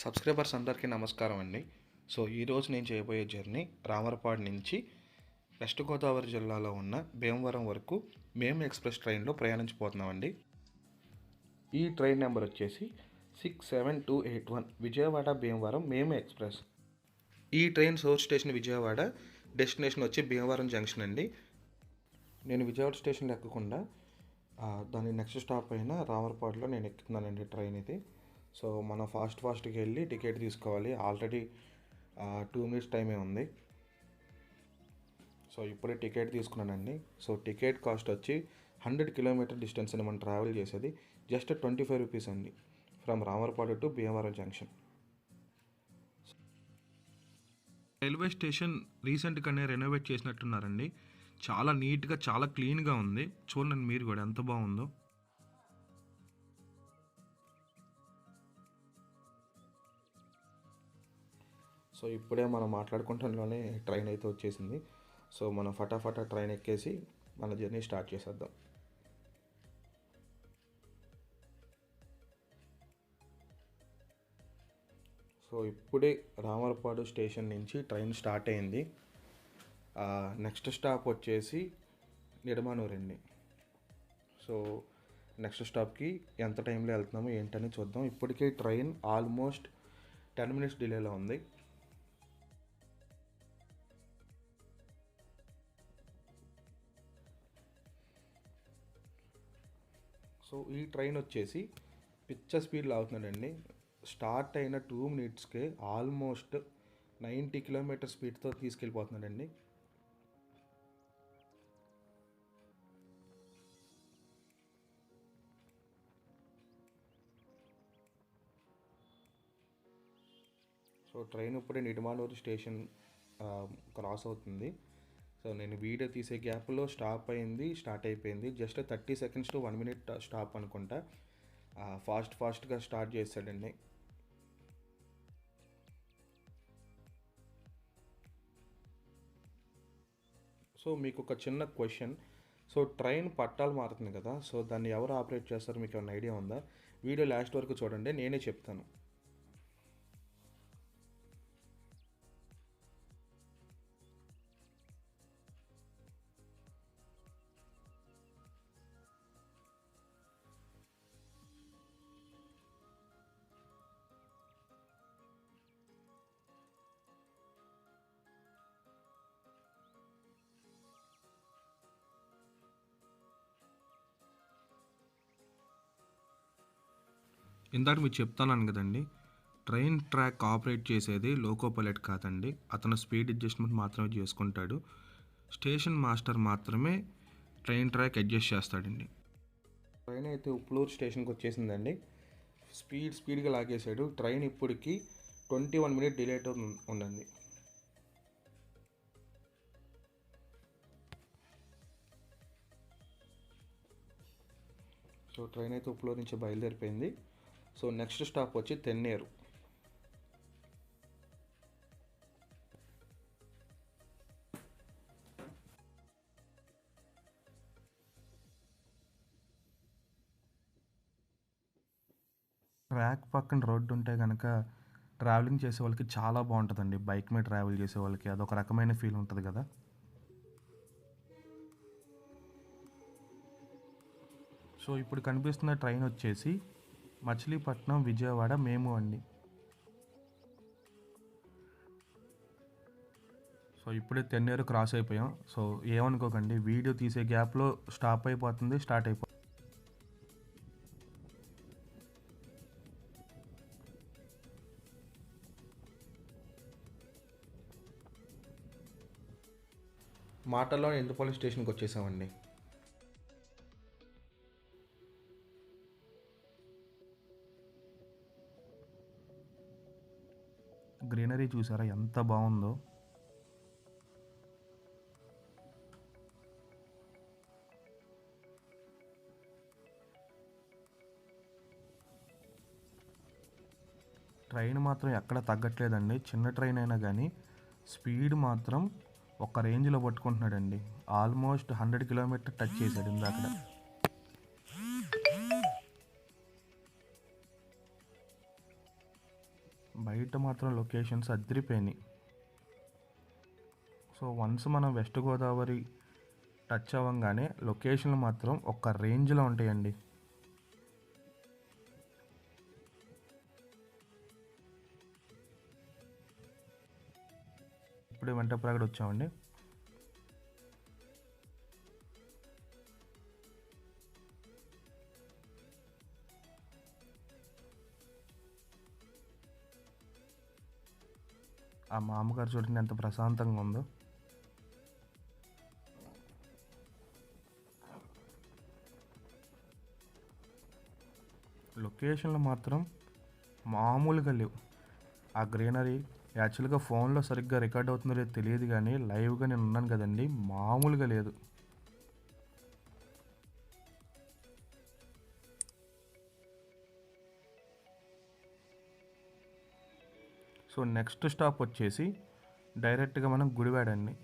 Subscribers అందరికీ నమస్కారం అండి. సో ఈరోజు నేను చేయబోయే జర్నీ రామరపాడు నుంచి వెస్ట్ గోదావరి జిల్లాలో ఉన్న భీమవరం వరకు మేము ఎక్స్ప్రెస్ ట్రైన్లో ప్రయాణించిపోతున్నామండి. ఈ ట్రైన్ నెంబర్ వచ్చేసి six seven two eight one Vijayawada Bhimavaram మేము ఎక్స్ప్రెస్. ఈ train source station Vijayawada destination వచ్చి భీమవరం జంక్షన్ అండి. నేను విజయవాడ స్టేషన్లో ఎక్కకుండా దాని నెక్స్ట్ స్టాప్ అయిన రామరపాడులో నేను ఎక్కుతున్నానండి ట్రైన్ ఇది. సో మనం ఫాస్ట్ ఫాస్ట్కి వెళ్ళి టికెట్ తీసుకోవాలి. ఆల్రెడీ టూ మినిట్స్ టైమే ఉంది. సో ఇప్పుడే టికెట్ తీసుకున్నానండి. సో టికెట్ కాస్ట్ వచ్చి హండ్రెడ్ కిలోమీటర్ డిస్టెన్స్ అని మనం ట్రావెల్ చేసేది జస్ట్ ట్వంటీ ఫైవ్ రూపీస్ అండి. From Ramarpadu to Bhimavaram junction. Railway station రీసెంట్గానే రెనోవేట్ చేసినట్టున్నారండి. చాలా నీట్గా చాలా క్లీన్గా ఉంది. చూడండి మీరు కూడా ఎంత బాగుందో. సో ఇప్పుడే మనం మాట్లాడుకుంటంలోనే ట్రైన్ అయితే వచ్చేసింది. సో మనం ఫటాఫటా ట్రైన్ ఎక్కేసి మన జర్నీ స్టార్ట్ చేసేద్దాం. సో ఇప్పుడే రామరపాడు స్టేషన్ నుంచి ట్రైన్ స్టార్ట్ అయింది. నెక్స్ట్ స్టాప్ వచ్చేసి నిడమానూరండి. సో నెక్స్ట్ స్టాప్కి ఎంత టైంలో వెళ్తున్నామో ఏంటని చూద్దాం. ఇప్పటికే ట్రైన్ ఆల్మోస్ట్ టెన్ మినిట్స్ డిలేలో ఉంది. సో ఈ ట్రైన్ వచ్చేసి పిచ్చ స్పీడ్లో అవుతున్నాడండి స్టార్ట్ అయిన టూ మినిట్స్కే ఆల్మోస్ట్ నైంటీ కిలోమీటర్ స్పీడ్తో తీసుకెళ్ళిపోతున్నాడండి సో ట్రైన్ ఇప్పుడే నిడమానూరు స్టేషన్ క్రాస్ అవుతుంది. సో నేను వీడియో తీసే గ్యాప్లో స్టాప్ అయింది స్టార్ట్ అయిపోయింది. Just thirty seconds to one minute stop అనుకుంటా. ఫాస్ట్ ఫాస్ట్గా స్టార్ట్ చేశాడండి సో మీకు ఒక చిన్న క్వశ్చన్. సో ట్రైన్ పట్టాలు మారుతుంది కదా సో దాన్ని ఎవరు ఆపరేట్ చేస్తారో? మీకు ఏమైనా ఐడియా ఉందా? వీడియో లాస్ట్ వరకు చూడండి నేనే చెప్తాను. ఇందాక మీకు చెప్తాను కదండి ట్రైన్ ట్రాక్ ఆపరేట్ చేసేది లోకో పైలట్ కాదండి. అతను స్పీడ్ అడ్జస్ట్మెంట్ మాత్రమే చేసుకుంటాడు. స్టేషన్ మాస్టర్ మాత్రమే ట్రైన్ ట్రాక్ అడ్జస్ట్ చేస్తాడండి. ట్రైన్ అయితే ఉప్పులూరు స్టేషన్కి వచ్చేసిందండి. స్పీడ్ స్పీడ్గా లాగేశాడు. ట్రైన్ ఇప్పటికి ట్వంటీ వన్ మినిట్ డిలేట్ ఉండండి సో ట్రైన్ అయితే ఉప్పులూరు నుంచి బయలుదేరిపోయింది. సో నెక్స్ట్ స్టాప్ వచ్చి తెన్నేరు. ట్రాక్ పక్కన రోడ్డు ఉంటే కనుక ట్రావెలింగ్ చేసే వాళ్ళకి చాలా బాగుంటుందండి. బైక్ మీద ట్రావెల్ చేసే వాళ్ళకి అదొక రకమైన ఫీల్ ఉంటుంది కదా. సో ఇప్పుడు కనిపిస్తున్న ట్రైన్ వచ్చేసి మచిలీపట్నం విజయవాడ మేము అండి. సో ఇప్పుడే తెన్నేరు క్రాస్ అయిపోయాం. సో ఏమనుకోకండి వీడియో తీసే గ్యాప్లో స్టాప్ అయిపోతుంది స్టార్ట్ అయిపోతుంది మాటల్లో పోలీస్ స్టేషన్కి వచ్చేసామండి. గ్రీనరీ చూసారా? ఎంత బాగుందో. ట్రైన్ మాత్రం ఎక్కడ తగ్గట్లేదండి. చిన్న ట్రైన్ అయినా కానీ స్పీడ్ మాత్రం ఒక రేంజ్లో పట్టుకుంటున్నాడండి. ఆల్మోస్ట్ హండ్రెడ్ కిలోమీటర్ టచ్ చేశాడు ఇందాక బయట మాత్రం లొకేషన్స్ అదిరిపోయినాయి. సో వన్స్ మనం వెస్ట్ గోదావరి టచ్ అవ్వగానే లొకేషన్లు మాత్రం ఒక రేంజ్లో ఉంటాయండి. ఇప్పుడు వెంటప్రాగడ్ వచ్చామండి. ఆ మామగారు చూడండి ఎంత ప్రశాంతంగా ఉందో. లొకేషన్లు మాత్రం మామూలుగా లేవు. ఆ గ్రీనరీ యాక్చువల్గా ఫోన్లో సరిగ్గా రికార్డ్ అవుతుందో లేదో తెలియదు కానీ లైవ్గా నేను ఉన్నాను కదండి మామూలుగా లేదు. సో నెక్స్ట్ స్టాప్ వచ్చేసి డైరెక్ట్గా మనం గుడివాడ అండి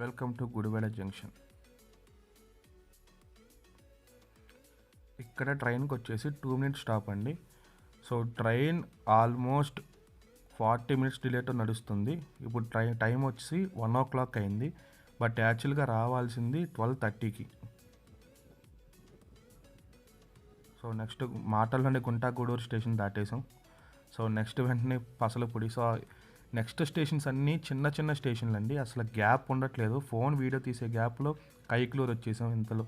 వెల్కమ్ టు గుడివేళ జంక్షన్. ఇక్కడ ట్రైన్కి వచ్చేసి టూ మినిట్స్ స్టాప్ అండి. So train almost forty minutes డిలేతో నడుస్తుంది. ఇప్పుడు ట్రైన్ టైం వచ్చి వన్ ఓ క్లాక్ అయింది. బట్ యాక్చువల్గా రావాల్సింది ట్వెల్వ్ థర్టీకి. సో నెక్స్ట్ మాటల్లోనే గుంటాగూడూరు స్టేషన్ దాటేసాం. సో నెక్స్ట్ వెంటనే పసలపూడి. సో నెక్స్ట్ స్టేషన్స్ అన్నీ చిన్న చిన్న స్టేషన్లు అండి. అసలు గ్యాప్ ఉండట్లేదు. ఫోన్ వీడియో తీసే గ్యాప్లో కైక్లూర్ వచ్చేసాం ఇంతలో.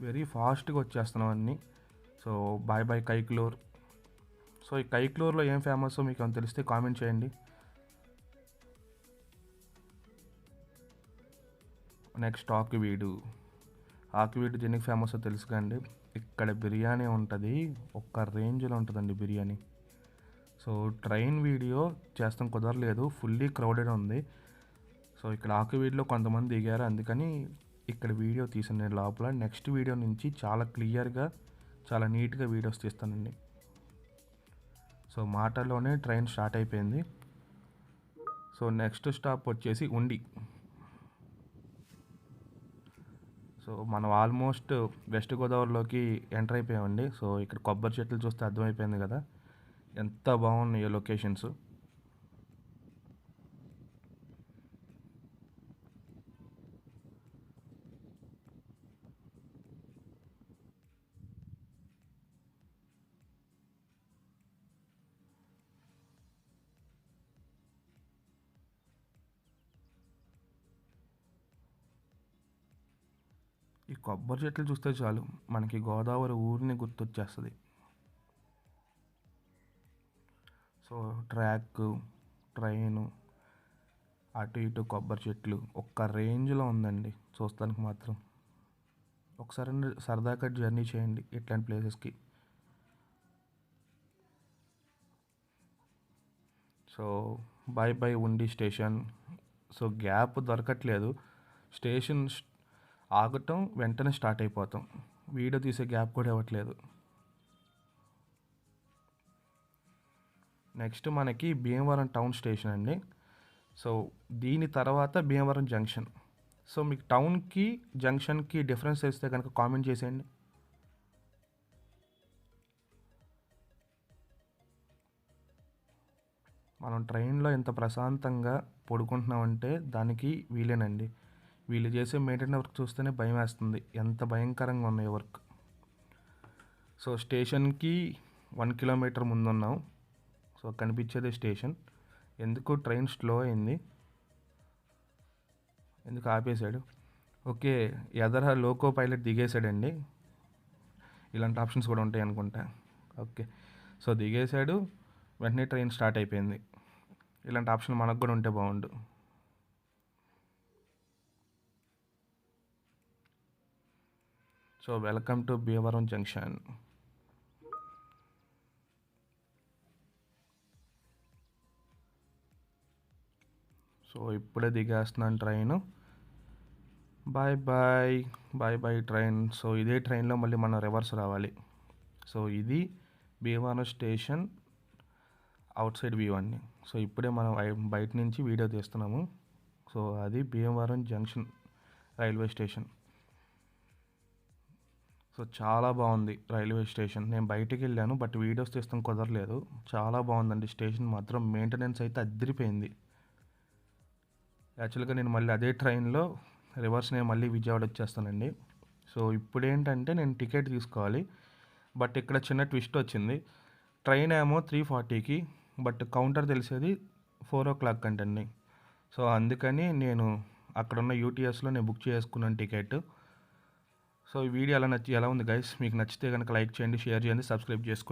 వెరీ ఫాస్ట్గా వచ్చేస్తున్నాం అన్నీ. So bye bye Kaikalur so ఈ కైక్లూర్లో ఏం ఫేమస్ మీకు ఏమైనా తెలిస్తే కామెంట్ చేయండి. నెక్స్ట్ ఆకివీడు. ఆకివీడు దీనికి ఫేమస్ తెలుసు కండి ఇక్కడ బిర్యానీ ఉంటుంది. ఒక్క రేంజ్లో ఉంటుందండి బిర్యానీ. సో ట్రైన్ వీడియో చేస్తాం కుదరలేదు. ఫుల్లీ క్రౌడెడ్ ఉంది. సో ఇక్కడ ఆకువీడిలో కొంతమంది దిగారు. అందుకని ఇక్కడ వీడియో తీసాను నేను లోపల. నెక్స్ట్ వీడియో నుంచి చాలా క్లియర్గా చాలా నీట్గా వీడియోస్ తీస్తానండి సో మాటల్లోనే ట్రైన్ స్టార్ట్ అయిపోయింది. సో నెక్స్ట్ స్టాప్ వచ్చేసి ఉండి. సో మనం ఆల్మోస్ట్ వెస్ట్ గోదావరిలోకి ఎంటర్ అయిపోయామండి. సో ఇక్కడ కొబ్బరి చెట్లు చూస్తే అర్థమైపోయింది కదా. ఎంత బాగున్నాయో లొకేషన్స్? ఈ కొబ్బరి చెట్లు చూస్తే చాలు మనకి గోదావరి ఊరిని గుర్తొచ్చేస్తుంది. సో ట్రాక్ ట్రైను అటు ఇటు కొబ్బరి చెట్లు ఒక్క రేంజ్లో ఉందండి చూస్తానికి మాత్రం. ఒకసారి సరదాగా జర్నీ చేయండి ఇట్లాంటి ప్లేసెస్కి. So bye bye Undi station. So gap దొరకట్లేదు. స్టేషన్ ఆగటం వెంటనే స్టార్ట్ అయిపోతాం. వీడియో తీసే గ్యాప్ కూడా ఇవ్వట్లేదు. నెక్స్ట్ మనకి భీమవరం టౌన్ స్టేషన్ అండి. సో దీని తర్వాత భీమవరం జంక్షన్. సో మీకు టౌన్కి జంక్షన్కి డిఫరెన్స్ తెలిస్తే కనుక కామెంట్ చేసేయండి. మనం ట్రైన్లో ఎంత ప్రశాంతంగా పడుకుంటున్నామంటే దానికి వీలేనండి. వీళ్ళు చేసే మెయింటెనెన్స్ వర్క్ చూస్తేనే భయం వేస్తుంది ఎంత భయంకరంగా ఉన్నాయి వర్క్. సో స్టేషన్కి వన్ కిలోమీటర్ ముందున్నాం. సో కనిపించేది స్టేషన్. ఎందుకు ట్రైన్ స్లో అయింది. ఎందుకు ఆపేశాడు? ఓకే ఎదర లోకో పైలట్ దిగేశాడండి. ఇలాంటి ఆప్షన్స్ కూడా ఉంటాయి అనుకుంటా. ఓకే సో దిగేశాడు. వెంటనే ట్రైన్ స్టార్ట్ అయిపోయింది. ఇలాంటి ఆప్షన్ మనకు కూడా ఉంటే బాగుండు. So welcome to Bhimavaram junction. So ఇప్పుడే దిగేస్తున్నాను train. Bye bye bye bye train. So ఇదే ట్రైన్లో మళ్ళీ మనం రివర్స్ రావాలి. సో ఇది Bhimavaram station outside view అండి. సో ఇప్పుడే మనం బయట నుంచి వీడియో తీస్తున్నాము. సో అది Bhimavaram junction railway station. So చాలా బాగుంది రైల్వే స్టేషన్. నేను బయటికి వెళ్ళాను బట్ వీడియోస్ తీస్తాం కుదరలేదు. చాలా బాగుందండి స్టేషన్ మాత్రం. మెయింటెనెన్స్ అయితే అద్దరిపోయింది యాక్చువల్గా నేను మళ్ళీ అదే ట్రైన్లో రివర్స్ నేను మళ్ళీ విజయవాడ వచ్చేస్తానండి. సో ఇప్పుడు ఏంటంటే నేను టికెట్ తీసుకోవాలి. బట్ ఇక్కడ చిన్న ట్విస్ట్ వచ్చింది. ట్రైన్ ఏమో త్రీ ఫార్టీకి బట్ కౌంటర్ తెలిసేది ఫోర్ ఓ క్లాక్ అంటండి. సో అందుకని నేను అక్కడ ఉన్న యూటీఎస్లో నేను బుక్ చేసుకున్నాను టికెట్. సో ఈ వీడియో ఎలా నచ్చి ఎలా ఉంది గైస్? మీకు నచ్చితే కనుక లైక్ చేయండి షేర్ చేయండి సబ్స్క్రైబ్ చేసుకోండి.